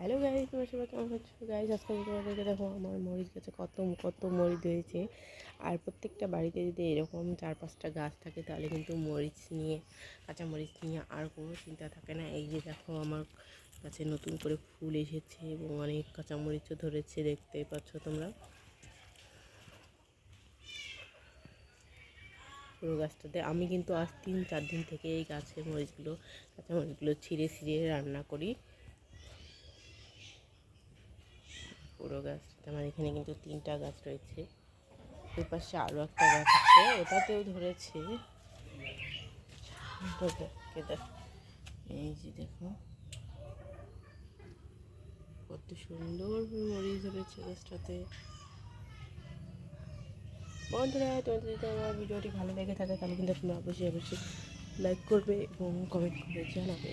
Hello guys তোমার সবাই কেমন আছো? গাইজ আজকে তোমাদেরকে দেখো, আমার মরিচ গাছে কত কত মরিচ হয়েছে আর প্রত্যেকটা বাড়িতে যদি এরকম চার পাঁচটা গাছ থাকে, তাহলে কিন্তু মরিচ নিয়ে, কাঁচা মরিচ নিয়ে আর কোনো চিন্তা থাকে না। এই যে দেখো, আমার গাছে নতুন করে ফুল এসেছে এবং অনেক কাঁচা মরিচও ধরেছে, দেখতেই পাচ্ছ তোমরা। পুরো গাছটাতে। আমি কিন্তু আজ তিন, চার দিন থেকে এই গাছের মরিচগুলো, কাঁচা মরিচগুলো ছিঁড়ে ছিঁড়ে রান্না করি। পুরো গাছটা আমার এখানে কিন্তু তিনটা গাছ রয়েছে। ওই পাশে আরও একটা গাছ আছে, ওটাতেও ধরেছে। এই যে দেখো। কত সুন্দর মরিচ ধরেছে গাছটাতে। বন্ধুরা, তোমাদের যদি আমার ভিডিওটি ভালো লেগে থাকে, তাহলে কিন্তু তোমরা অবশ্যই অবশ্যই লাইক করবে এবং কমেন্ট করে জানাবে।